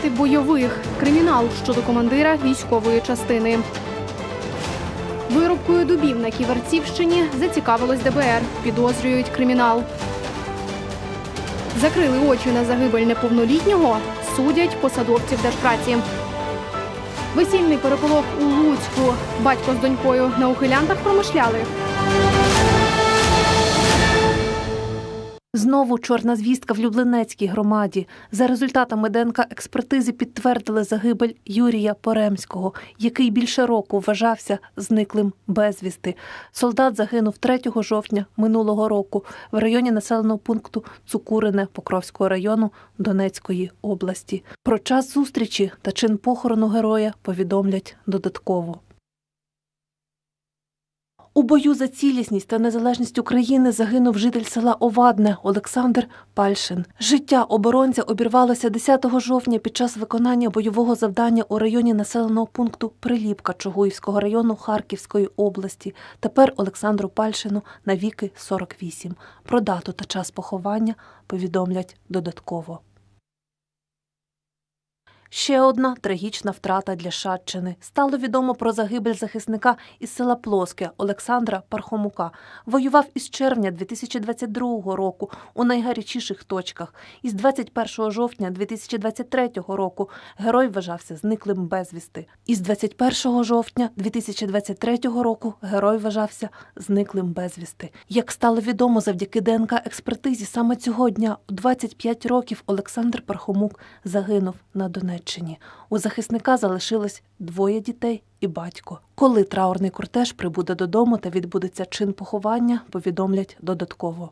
проти бойових. Кримінал щодо командира військової частини. Вирубкою дубів на Ківерцівщині зацікавилось ДБР. Підозрюють кримінал. Закрили очі на загибель неповнолітнього. Судять посадовців держпраці. Весільний переполох у Луцьку. Батько з донькою на ухилянтах промишляли. Знову чорна звістка в Люблинецькій громаді. За результатами ДНК експертизи підтвердили загибель Юрія Поремського, який більше року вважався зниклим безвісти. Солдат загинув 3 жовтня минулого року в районі населеного пункту Цукурине Покровського району Донецької області. Про час зустрічі та чин похорону героя повідомлять додатково. У бою за цілісність та незалежність України загинув житель села Овадне Олександр Пальшин. Життя оборонця обірвалося 10 жовтня під час виконання бойового завдання у районі населеного пункту Приліпка Чугуївського району Харківської області. Тепер Олександру Пальшину навіки 48. Про дату та час поховання повідомлять додатково. Ще одна трагічна втрата для Шатчини. Стало відомо про загибель захисника із села Плоске Олександра Пархомука. Воював із червня 2022 року у найгарячіших точках. Із 21 жовтня 2023 року герой вважався зниклим безвісти. Із 21 жовтня 2023 року герой вважався зниклим безвісти. Як стало відомо завдяки ДНК експертизі, саме цього дня у 25 років Олександр Пархомук загинув на Донеччині. У захисника залишилось двоє дітей і батько. Коли траурний кортеж прибуде додому та відбудеться чин поховання, повідомлять додатково.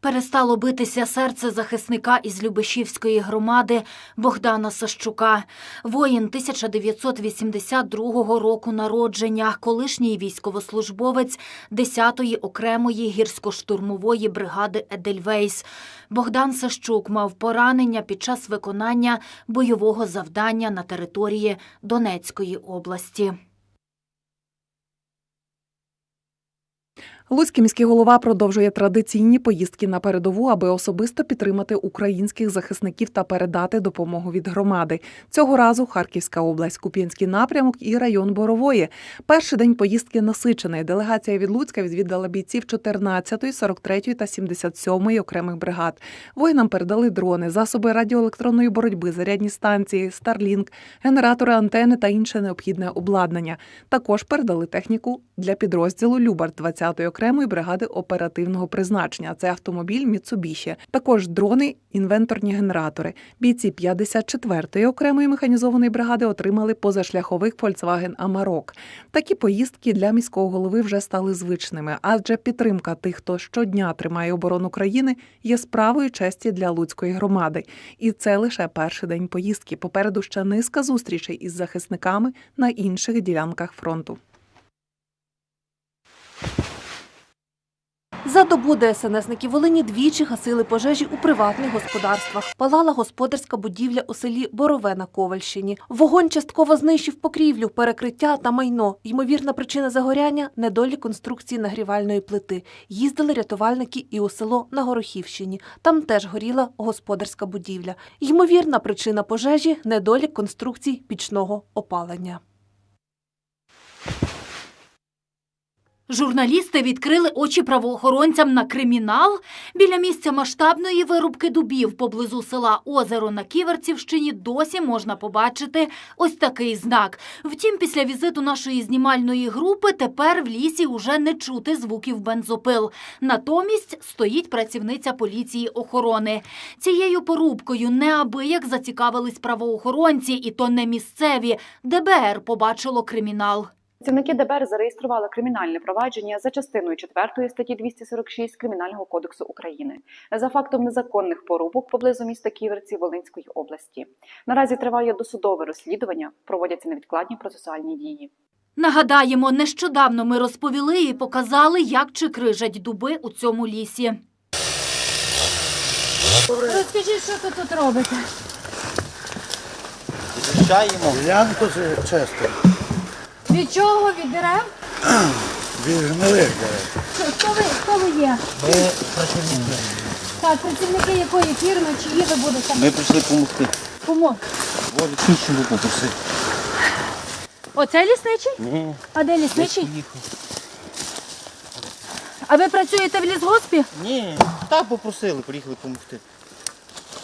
Перестало битися серце захисника із Любешівської громади Богдана Сащука. Воїн 1982 року народження, колишній військовослужбовець 10-ї окремої гірсько-штурмової бригади Едельвейс. Богдан Сащук мав поранення під час виконання бойового завдання на території Донецької області. Луцький міський голова продовжує традиційні поїздки на передову, аби особисто підтримати українських захисників та передати допомогу від громади. Цього разу Харківська область, Куп'янський напрямок і район Борової. Перший день поїздки насичений. Делегація від Луцька відвідала бійців 14-ї, 43-ї та 77-ї окремих бригад. Воїнам передали дрони, засоби радіоелектронної боротьби, зарядні станції, Starlink, генератори антени та інше необхідне обладнання. Також передали техніку для підрозділу Любард 20-ї окремої бригади оперативного призначення. Це автомобіль Mitsubishi. Також дрони, інвенторні генератори. Бійці 54-ї окремої механізованої бригади отримали позашляхових Volkswagen Amarok. Такі поїздки для міського голови вже стали звичними, адже підтримка тих, хто щодня тримає оборону країни, є справою честі для луцької громади. І це лише перший день поїздки. Попереду ще низка зустрічей із захисниками на інших ділянках фронту. За добу ДСНСники Волині двічі гасили пожежі у приватних господарствах. Палала господарська будівля у селі Борове на Ковальщині. Вогонь частково знищив покрівлю, перекриття та майно. Ймовірна причина загоряння недолік конструкції нагрівальної плити. Їздили рятувальники і у село на Горохівщині. Там теж горіла господарська будівля. Ймовірна причина пожежі недолік конструкцій пічного опалення. Журналісти відкрили очі правоохоронцям на кримінал. Біля місця масштабної вирубки дубів поблизу села Озеро на Ківерцівщині досі можна побачити ось такий знак. Втім, після візиту нашої знімальної групи тепер в лісі уже не чути звуків бензопил. Натомість стоїть працівниця поліції охорони. Цією порубкою неабияк зацікавились правоохоронці, і то не місцеві. ДБР побачило кримінал. Працівники ДБР зареєстрували кримінальне провадження за частиною 4 статті 246 Кримінального кодексу України за фактом незаконних порубок поблизу міста Ківерці Волинської області. Наразі триває досудове розслідування, проводяться невідкладні процесуальні дії. Нагадаємо, нещодавно ми розповіли і показали, як чикрижать дуби у цьому лісі. Розкажіть, що ви тут робите? Звичаємо. Ділянку це чисто. Від чого? Від дерев? Від гнилих дерев. Хто ви, хто ви є? Ми працівники. Так, працівники якої фірми, чиї ви будете? Ми прийшли допомогти. Кому? Волі лісничому попросити. Оце лісничий? Ні, А де лісничий? А ви працюєте в лісгоспі? Ні, так попросили, приїхали допомогти.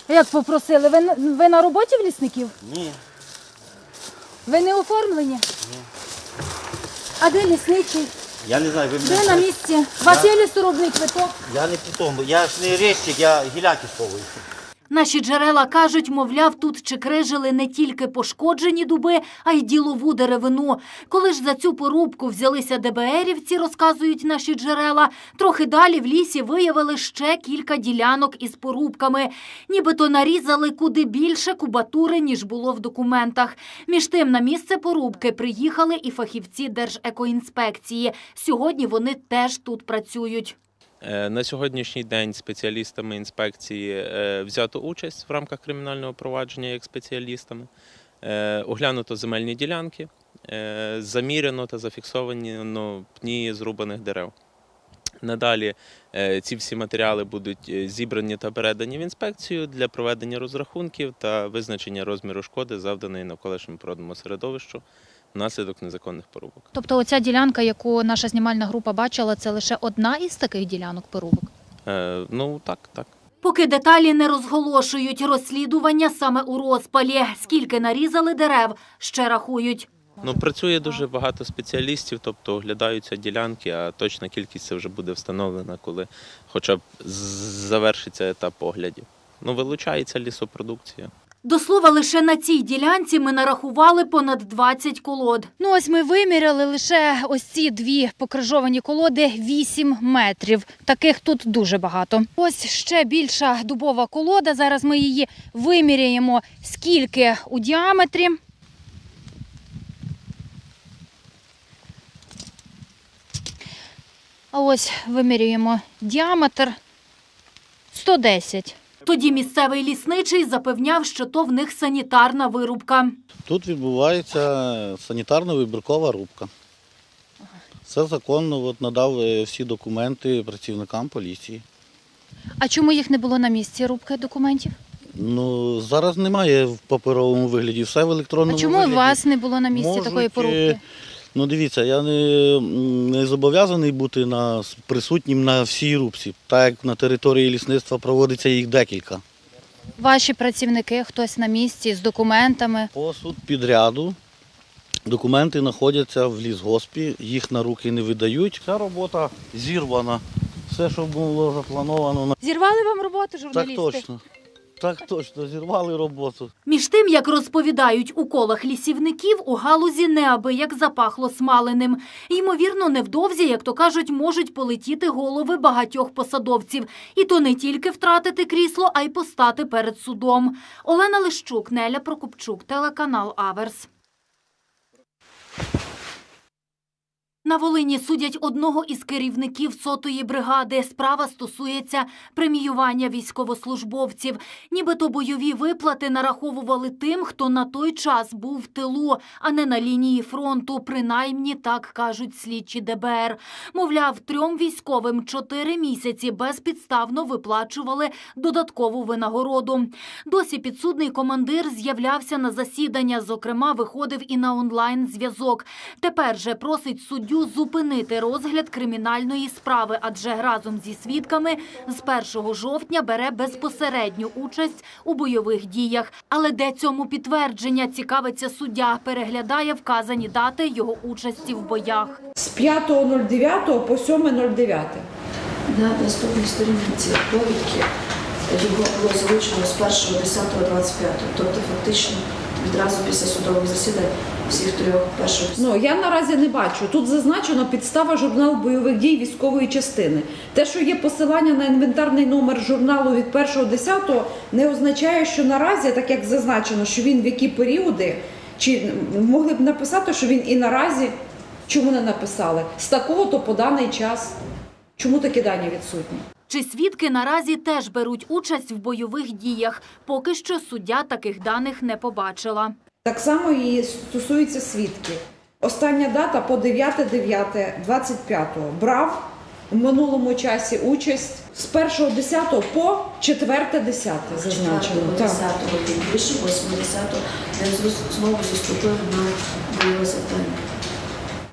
Як попросили? Ви, на- ви на роботі в лісників? Ні. Ви не оформлені? А де лісничий? Я не знаю, ви мене. Де на місці? У вас є лісорубний квиток? Я не по. Я ж не резчик, я гіляки сховую. Наші джерела кажуть, мовляв, тут чекрижили не тільки пошкоджені дуби, а й ділову деревину. Коли ж за цю порубку взялися ДБРівці, розказують наші джерела, трохи далі в лісі виявили ще кілька ділянок із порубками. Нібито нарізали куди більше кубатури, ніж було в документах. Між тим на місце порубки приїхали і фахівці Держекоінспекції. Сьогодні вони теж тут працюють. Е, На сьогоднішній день спеціалістами інспекції е, взято участь в рамках кримінального провадження як спеціалістами. Е, Оглянуто земельні ділянки, замірено та зафіксовані пні зрубаних дерев. Надалі е, ці всі матеріали будуть е, зібрані та передані в інспекцію для проведення розрахунків та визначення розміру шкоди, завданої навколишньому природному середовищу внаслідок незаконних порубок. Тобто оця ділянка, яку наша знімальна група бачила, це лише одна із таких ділянок порубок? Е, Ну так, так. Поки деталі не розголошують, розслідування саме у розпалі. Скільки нарізали дерев, ще рахують. Ну, працює дуже багато спеціалістів, тобто оглядаються ділянки, а точна кількість це вже буде встановлена, коли хоча б завершиться етап оглядів. Ну, вилучається лісопродукція. До слова, лише на цій ділянці ми нарахували понад 20 колод. Ну ось ми виміряли лише ось ці дві покрижовані колоди 8 метрів. Таких тут дуже багато. Ось ще більша дубова колода. Зараз ми її виміряємо скільки у діаметрі. А ось вимірюємо діаметр 110. Тоді місцевий лісничий запевняв, що то в них санітарна вирубка. Тут відбувається санітарно-вибіркова рубка. Це законно от, надав е, всі документи працівникам поліції. А чому їх не було на місці рубки документів? Ну, зараз немає в паперовому вигляді, все в А електронному чому у вигляді. вас не було на місці Можуть, такої е, порубки? Ну, дивіться, я не, не зобов'язаний бути на, присутнім на всій рубці. Так як на території лісництва проводиться їх декілька. Ваші працівники, хтось на місці з документами. По суд підряду документи знаходяться в лісгоспі, їх на руки не видають. Ця робота зірвана. Все, що було заплановано, Зірвали вам роботу, так точно. Так точно, зірвали роботу. Між тим, як розповідають у колах лісівників, у галузі неабияк запахло смаленим. Ймовірно, невдовзі, як то кажуть, можуть полетіти голови багатьох посадовців. І то не тільки втратити крісло, а й постати перед судом. Олена Лищук, Неля Прокопчук, телеканал Аверс. На Волині судять одного із керівників сотої бригади. Справа стосується преміювання військовослужбовців. Нібито бойові виплати нараховували тим, хто на той час був в тилу, а не на лінії фронту. Принаймні так кажуть слідчі ДБР. Мовляв, трьом військовим чотири місяці безпідставно виплачували додаткову винагороду. Досі підсудний командир з'являвся на засідання. Зокрема, виходив і на онлайн зв'язок. Тепер же просить суддю зупинити розгляд кримінальної справи, адже разом зі свідками з 1 жовтня бере безпосередню участь у бойових діях. Але де цьому підтвердження цікавиться суддя, переглядає вказані дати його участі в боях. З 5.09 по 7.09. На наступній сторінці довідки його було залучено з 1.10.25, тобто фактично відразу після судових засідань всіх трьох перших Ну я наразі не бачу. Тут зазначено підстава журнал бойових дій військової частини. Те, що є посилання на інвентарний номер журналу від 1.10, не означає, що наразі, так як зазначено, що він в які періоди, чи могли б написати, що він і наразі, чому не написали? З такого то по даний час. Чому такі дані відсутні? Чи свідки наразі теж беруть участь в бойових діях? Поки що суддя таких даних не побачила. Так само і стосується свідків. Остання дата по 9.9.25 брав в минулому часі участь з 1.10 по 4.10 зазначено. Так. 10-го він більше, 80-го він зрос- знову заступив на бойове завдання.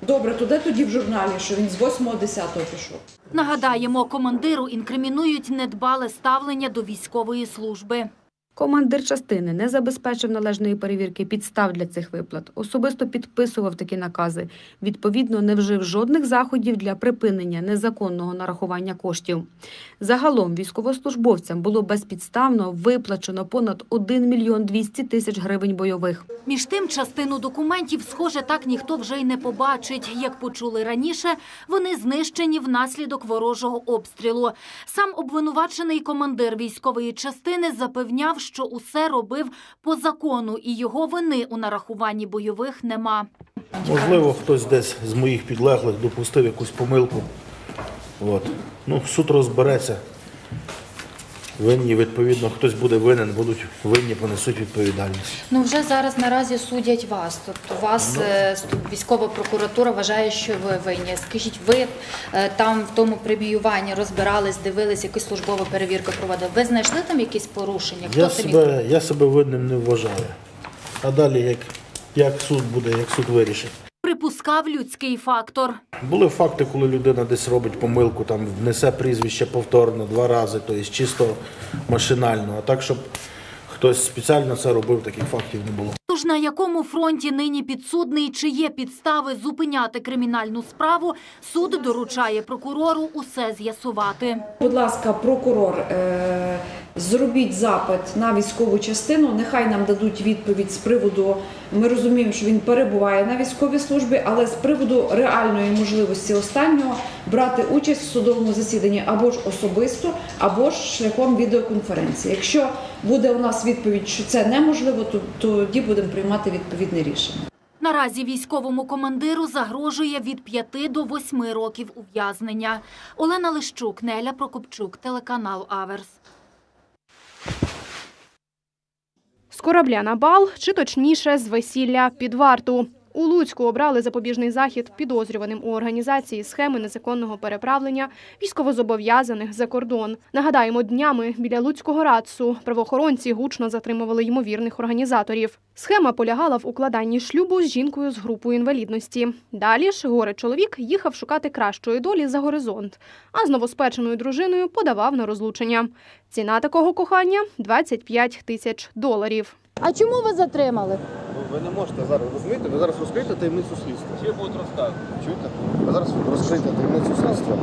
Добре, туди тоді в журналі, що він з 8.10 пішов? Нагадаємо, командиру інкримінують недбале ставлення до військової служби. Командир частини не забезпечив належної перевірки підстав для цих виплат, особисто підписував такі накази. Відповідно, не вжив жодних заходів для припинення незаконного нарахування коштів. Загалом військовослужбовцям було безпідставно виплачено понад 1 мільйон 200 тисяч гривень бойових. Між тим, частину документів, схоже, так ніхто вже й не побачить. Як почули раніше, вони знищені внаслідок ворожого обстрілу. Сам обвинувачений командир військової частини запевняв, що усе робив по закону, і його вини у нарахуванні бойових нема. Можливо, хтось десь з моїх підлеглих допустив якусь помилку. От. Ну, суд розбереться. Винні, відповідно, хтось буде винен, будуть винні, понесуть відповідальність. Ну вже зараз наразі судять вас. Тобто вас е, ст- військова прокуратура вважає, що ви винні. Скажіть, ви е, там в тому прибіюванні розбирались, дивились, якусь службову перевірку проводили. Ви знайшли там якісь порушення? Я це міг себе, я себе винним не вважаю. А далі, як, як суд буде, як суд вирішить. Припускав людський фактор. Були факти, коли людина десь робить помилку, там внесе прізвище повторно два рази, тобто чисто машинально. А так, щоб хтось спеціально це робив, таких фактів не було. Тож на якому фронті нині підсудний, чи є підстави зупиняти кримінальну справу, суд доручає прокурору усе з'ясувати. Будь ласка, прокурор, е, зробіть запит на військову частину. Нехай нам дадуть відповідь з приводу. Ми розуміємо, що він перебуває на військовій службі, але з приводу реальної можливості останнього брати участь в судовому засіданні або ж особисто, або ж шляхом відеоконференції. Якщо буде у нас відповідь, що це неможливо, то тоді будемо приймати відповідне рішення. Наразі військовому командиру загрожує від 5 до 8 років ув'язнення. Олена Лищук, Неля Прокопчук, телеканал Аверс. З корабля на бал, чи точніше з весілля під варту. У Луцьку обрали запобіжний захід підозрюваним у організації схеми незаконного переправлення військовозобов'язаних за кордон. Нагадаємо, днями біля Луцького радцу правоохоронці гучно затримували ймовірних організаторів. Схема полягала в укладанні шлюбу з жінкою з групою інвалідності. Далі ж горе чоловік їхав шукати кращої долі за горизонт, а з новоспеченою дружиною подавав на розлучення. Ціна такого кохання 25 тисяч доларів. А чому ви затримали? Ви не можете зараз розумієте, ви зараз розкриєте таємницю слідства. Всі будуть розказувати. Чуєте? Ви зараз розкриєте таємницю слідства.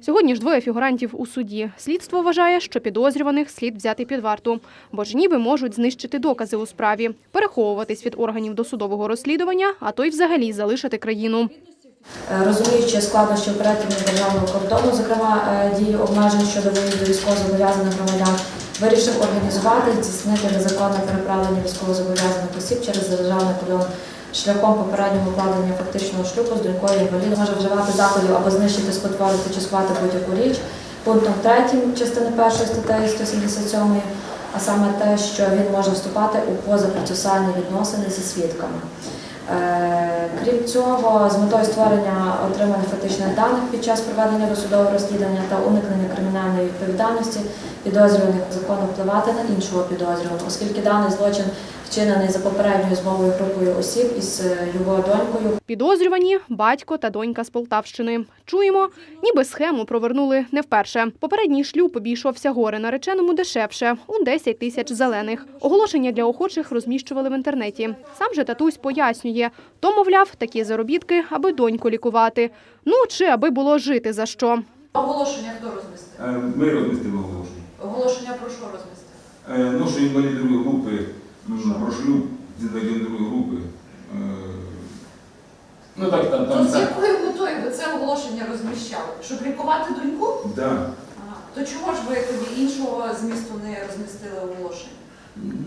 Сьогодні ж двоє фігурантів у суді. Слідство вважає, що підозрюваних слід взяти під варту, бо ж ніби можуть знищити докази у справі, переховуватись від органів досудового розслідування, а то й взагалі залишити країну. Е, Розуміючи складнощі перетину державного кордону, зокрема е, дії обмежень щодо виїзду військовозобов'язаних громадян, вирішив організувати і здійснити незаконне переправлення військовозобов'язаних осіб через державний кордон шляхом попереднього укладення фактичного шлюбу з донькою інвалідом може вживати заходів або знищити, спотворити чи сховати будь-яку річ. Пунктом 3 частини 1 статті 177, а саме те, що він може вступати у позапроцесуальні відносини зі свідками. Е, Крім цього, з метою створення отримання фактичних даних під час проведення досудового розслідування та уникнення кримінальної відповідальності підозрюваних законно впливати на іншого підозрюваного, оскільки даний злочин вчинений за попередньою змовою групою осіб із е, його донькою. Підозрювані батько та донька з Полтавщини. Чуємо, ніби схему провернули не вперше. Попередній шлюб обійшовся горе нареченому дешевше у 10 тисяч зелених. Оголошення для охочих розміщували в інтернеті. Сам же татусь пояснює, то мовляв такі заробітки, аби доньку лікувати. Ну чи аби було жити за що. Оголошення хто розмістив? Ми розмістили оголошення. Оголошення про що розмістив? Е, Ну, що інвалід другої групи, про шлюб з інвалідом другої групи. Е, Ну так, там, там, так. метою ви це оголошення розміщали? Щоб лікувати доньку? Да. То чого ж ви тоді іншого змісту не розмістили оголошення?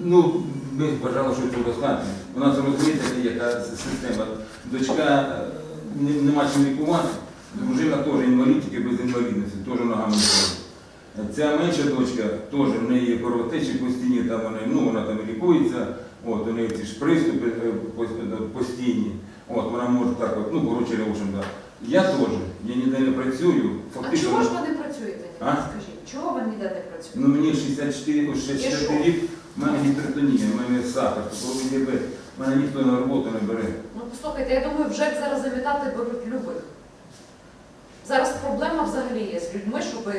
Ну, ми вважали, що це достатньо. У нас розумієте, яка система. Дочка е, нема чим лікувати, дружина теж інвалід, тільки без інвалідності, теж ногами не ходить. Ця менша дочка теж в неї кровотечі постійні, там вони, ну, вона там лікується, от, у неї ці ж приступи е, постійні. От, вона може так, от, ну, коротше, в общем, да. Я теж, я ніде не працюю. Фактично, А чого ж ви не працюєте? А? Скажіть, чого ви ніде не працюєте? ну мені 64, 64 рік, в мене гіпертонія, в мене сахар, цукровий діабет. Мене ніхто на роботу не бере. Ну послухайте, я думаю, вже зараз замітати беруть любих. Зараз проблема взагалі є з людьми, щоб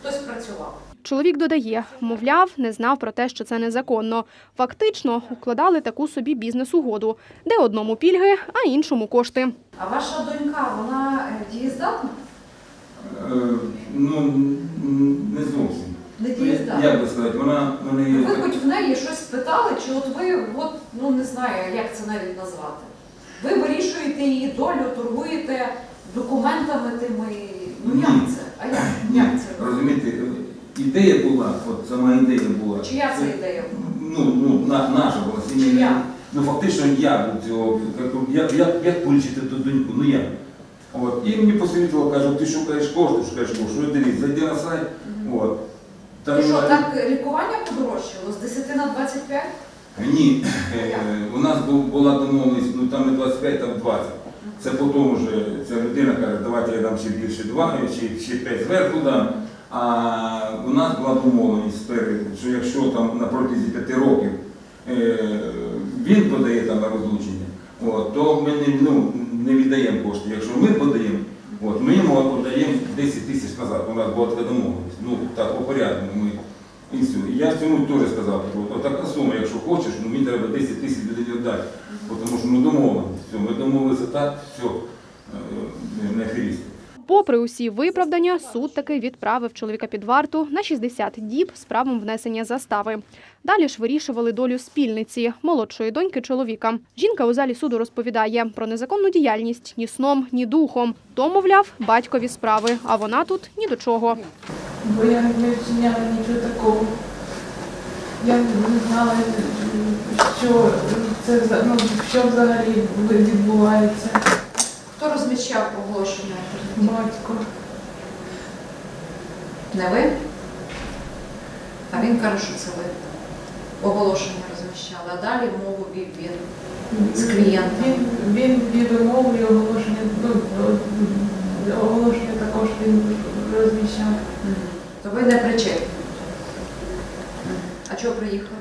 хтось працював. Чоловік додає, мовляв, не знав про те, що це незаконно. Фактично укладали таку собі бізнес-угоду, де одному пільги, а іншому кошти. А ваша донька, вона е, дієздатна? Е, ну, не зовсім. Не Як дієздатна? би сказати, вона, Ви хоч в неї щось спитали, чи от ви, от, ну не знаю, як це навіть назвати. Ви вирішуєте її долю, торгуєте документами тими. Ну як це? А як? Як це? Розумієте, ідея була, от сама ідея була. Чия це ідея? Ну, ну на, наша була сімейна. Ну фактично я був цього, як, як, як полічити ту доньку, ну я. От. І мені посвітило, каже, ти шукаєш кошти, шукаєш кошти, ну дивись, зайди на сайт. От. Там І що, вона- так лікування подорожчало з 10 на 25? Ні, е, у нас був, була домовленість, ну там не 25, там 20. Це потім вже ця людина каже, давайте я дам ще більше 2, чи ще 5 зверху дам. А у нас була домовленість що якщо там на протязі 5 років е, він подає там на розлучення, от, то ми не, ну, не віддаємо кошти. Якщо ми подаємо, от, ми йому подаємо 10 тисяч назад. У нас була така домовленість. Ну так по порядку ми. І все. Я цьому теж сказав, от така сума, якщо хочеш, ну мені треба 10 тисяч людині віддати. Тому що ми домовилися. Все, ми домовилися так, все, е, не аферісти. Попри усі виправдання, суд таки відправив чоловіка під варту на 60 діб з правом внесення застави. Далі ж вирішували долю спільниці молодшої доньки чоловіка. Жінка у залі суду розповідає про незаконну діяльність ні сном, ні духом. То, мовляв, батькові справи, а вона тут ні до чого. Бо я не вчиняла нічого такого. Я не знала, що це ну, що взагалі відбувається. Хто розміщав оголошення? Батько. Не ви? А він каже, що це ви. Оголошення розміщали, а далі мову вів він з клієнтом. Він, він вів мову і оголошення, ну, оголошення також він розміщав. То ви не причетні. А чого приїхали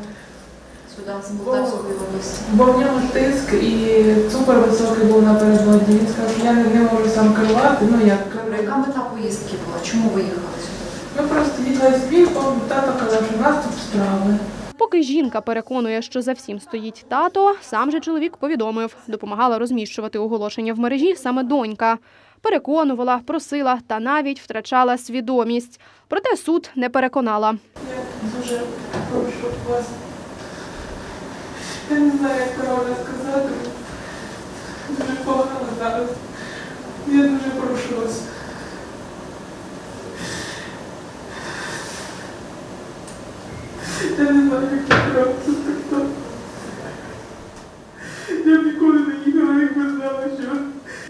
сюди, з Молдавської області? Бо в нього тиск і цукор високий був напередодні. Він сказав, що я не, не можу сам керувати. Ну як Добре, яка мета поїздки була? Чому ви їхали сюди? Ми просто їхали з Львова, тато казав, що в нас тут справи. Поки жінка переконує, що за всім стоїть тато, сам же чоловік повідомив, допомагала розміщувати оголошення в мережі саме донька. Переконувала, просила та навіть втрачала свідомість. Проте суд не переконала. Я дуже прошу вас. Я не знаю, як правильно сказати. Дуже погано зараз. Я дуже прошу вас. Я не знаю, як я правильно сказати. Я ніколи не їхала, якби знала, що.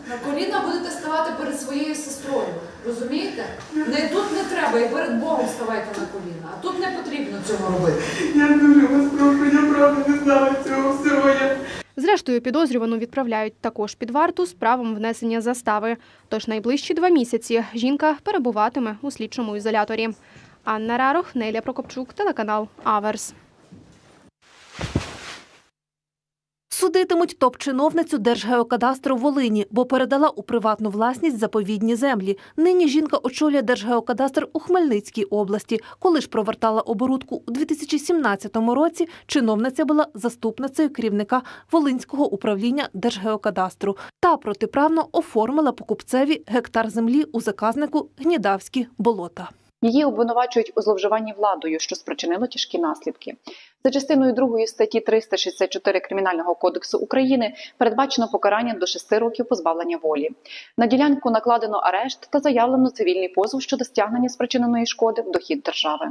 На коліна будете ставати перед своєю сестрою. Розумієте? Не тут не треба, і перед Богом ставайте на коліна. А тут не потрібно цього робити. Я дуже вас прошу, я правда не знала цього всього. Я Зрештою, підозрювану відправляють також під варту з правом внесення застави. Тож найближчі два місяці жінка перебуватиме у слідчому ізоляторі. Анна Рарох, Неля Прокопчук, телеканал Аверс. Судитимуть топ-чиновницю Держгеокадастру Волині, бо передала у приватну власність заповідні землі. Нині жінка очолює Держгеокадастр у Хмельницькій області. Коли ж провертала оборудку у 2017 році, чиновниця була заступницею керівника Волинського управління Держгеокадастру та протиправно оформила покупцеві гектар землі у заказнику Гнідавські болота. Її обвинувачують у зловживанні владою, що спричинило тяжкі наслідки. За частиною 2 статті 364 Кримінального кодексу України передбачено покарання до 6 років позбавлення волі. На ділянку накладено арешт та заявлено цивільний позов щодо стягнення спричиненої шкоди в дохід держави.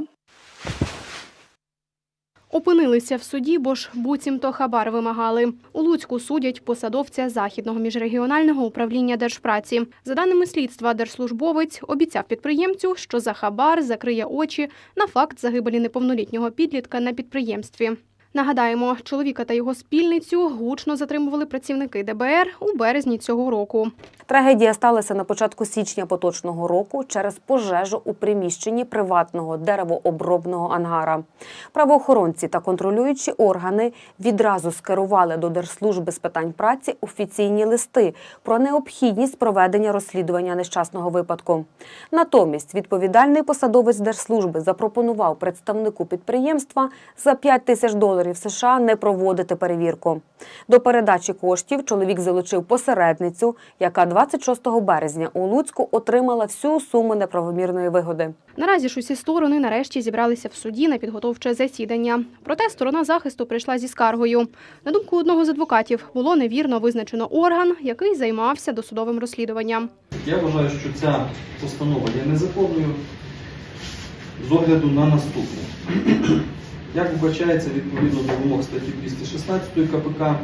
Опинилися в суді, бо ж буцімто хабар вимагали. У Луцьку судять посадовця Західного міжрегіонального управління держпраці. За даними слідства, держслужбовець обіцяв підприємцю, що за хабар закриє очі на факт загибелі неповнолітнього підлітка на підприємстві. Нагадаємо, чоловіка та його спільницю гучно затримували працівники ДБР у березні цього року. Трагедія сталася на початку січня поточного року через пожежу у приміщенні приватного деревообробного ангара. Правоохоронці та контролюючі органи відразу скерували до Держслужби з питань праці офіційні листи про необхідність проведення розслідування нещасного випадку. Натомість відповідальний посадовець держслужби запропонував представнику підприємства за 5 тисяч доларів США не проводити перевірку. До передачі коштів чоловік залучив посередницю, яка 26 березня у Луцьку отримала всю суму неправомірної вигоди. Наразі ж усі сторони нарешті зібралися в суді на підготовче засідання. Проте сторона захисту прийшла зі скаргою. На думку одного з адвокатів, було невірно визначено орган, який займався досудовим розслідуванням. Я вважаю, що ця постанова є незаконною з огляду на наступне. Як вбачається відповідно до вимог статті 216 КПК, е,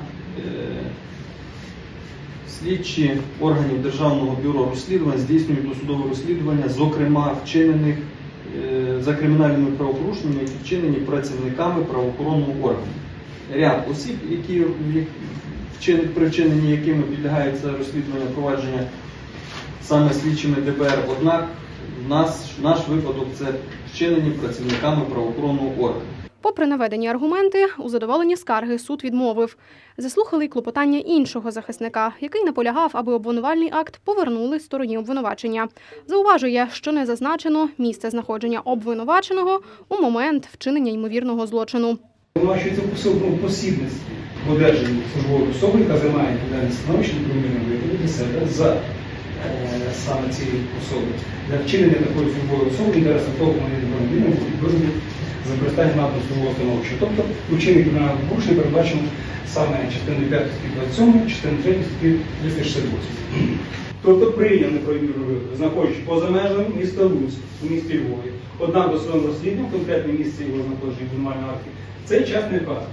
слідчі органів Державного бюро розслідувань здійснюють досудове розслідування, зокрема вчинених е, за кримінальними правопорушеннями, які вчинені працівниками правоохоронного органу. Ряд осіб, які при якими підлягається розслідування провадження саме слідчими ДБР. Однак наш випадок це вчинені працівниками правоохоронного органу. Попри наведені аргументи, у задоволенні скарги суд відмовив. Заслухали й клопотання іншого захисника, який наполягав, аби обвинувальний акт повернули стороні обвинувачення. Зауважує, що не зазначено місце знаходження обвинуваченого у момент вчинення ймовірного злочину. Винувачується пособну посібність в одержанні службової особи, яка займає відповідальне становище непромірно для себе за саме цієї особи. Для вчинення такої службової особи інтереси того, будуть за використання наданого службового становища. Тобто учинник кримінального порушення передбачено саме частиною 5 статті 27, частиною 3 статті 368. Тобто прийняв неправомірну вигоду, знаходячи поза межами міста Луцьк у місті Львові. Однак до своєму розслідуванню, конкретне місце його знаходження обвинувальному акті, цей час не вказано.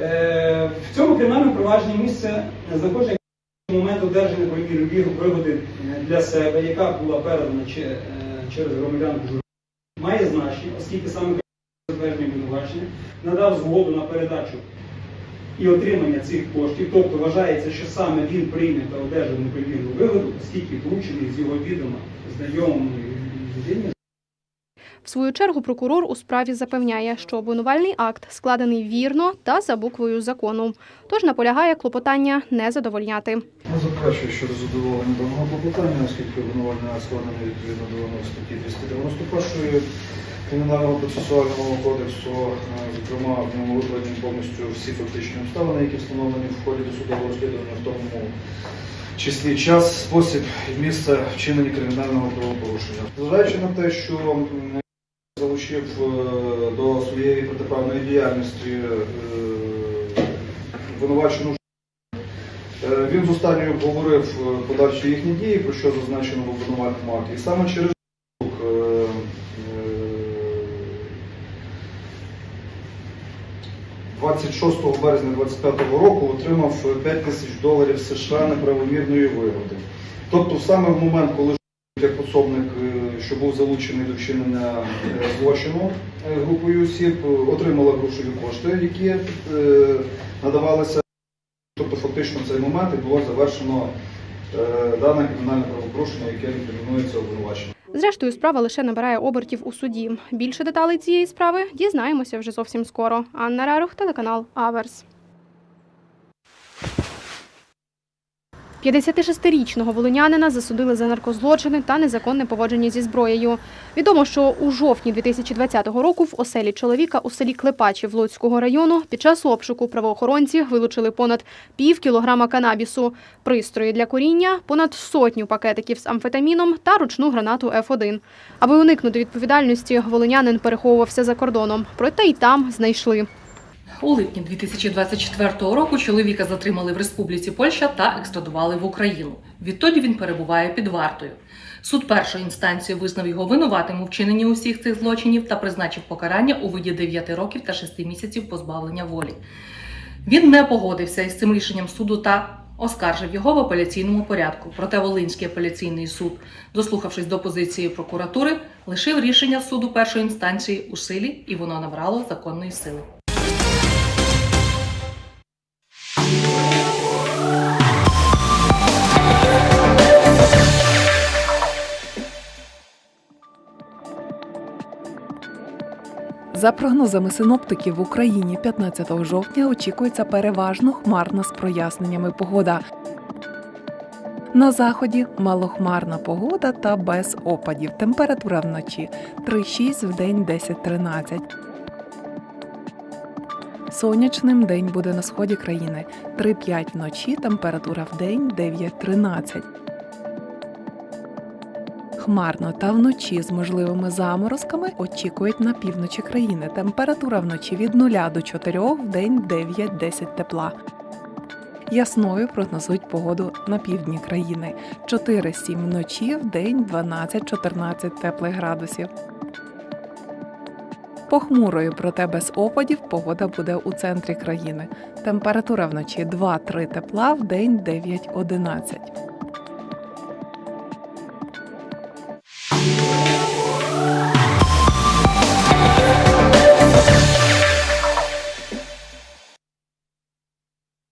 Е, в цьому кримінальному провадженні місце знаходження момент одержання правомірної вигоди е, для себе, яка була передана е, через громадянку журналістів, має значення, оскільки саме затвердження обвинувачення надав згоду на передачу і отримання цих коштів, тобто вважається, що саме він прийняв та одержав неправомірну вигоду, оскільки вручений з його відома знайомої людині В свою чергу прокурор у справі запевняє, що обвинувальний акт складений вірно та за буквою закону. Тож наполягає клопотання не задовольняти. Я заперечую щодо задоволення даного клопотання, оскільки обвинувальний акт складений відповідно до статті 291 Кримінального процесуального кодексу, е, зокрема, в ньому викладені повністю всі фактичні обставини, які встановлені в ході досудового розслідування, в тому числі час, спосіб і місце вчинення кримінального правопорушення. Зважаючи на те, що м, залучив е, до своєї протиправної діяльності е, винувачену Е, Він з останньою обговорив подальші їхні дії, про що зазначено в обвинувальному акті. І саме через е, е, 26 березня 2025 року отримав 5 тисяч доларів США неправомірної вигоди. Тобто саме в момент, коли як пособник, е, що був залучений до вчинення е, злочину е, групою осіб, отримала грошові кошти, які надавалися Тобто фактично в цей момент було завершено дане кримінальне правопорушення, яке інкримінується обвинуваченням. Зрештою, справа лише набирає обертів у суді. Більше деталей цієї справи дізнаємося вже зовсім скоро. Анна Рерух, телеканал Аверс. 56-річного волинянина засудили за наркозлочини та незаконне поводження зі зброєю. Відомо, що у жовтні 2020 року в оселі чоловіка у селі Клепачів Луцького району під час обшуку правоохоронці вилучили понад пів кілограма канабісу, пристрої для куріння, понад сотню пакетиків з амфетаміном та ручну гранату Ф1. Аби уникнути відповідальності, волинянин переховувався за кордоном, проте й там знайшли. У липні 2024 року чоловіка затримали в Республіці Польща та екстрадували в Україну. Відтоді він перебуває під вартою. Суд першої інстанції визнав його винуватим у вчиненні усіх цих злочинів та призначив покарання у виді 9 років та 6 місяців позбавлення волі. Він не погодився із цим рішенням суду та оскаржив його в апеляційному порядку. Проте Волинський апеляційний суд, дослухавшись до позиції прокуратури, лишив рішення суду першої інстанції у силі, і воно набрало законної сили. За прогнозами синоптиків в Україні 15 жовтня очікується переважно хмарна з проясненнями погода. На заході малохмарна погода та без опадів. Температура вночі 3-6, в день 10-13. Сонячним день буде на сході країни 3-5 вночі, температура в день 9-13. Хмарно та вночі з можливими заморозками очікують на півночі країни. Температура вночі від 0 до 4, в день 9-10 тепла. Ясною прогнозують погоду на півдні країни 4-7 вночі, в день 12-14 теплих градусів. Похмурою, проте без опадів, погода буде у центрі країни. Температура вночі 2-3 тепла, в день 9-11.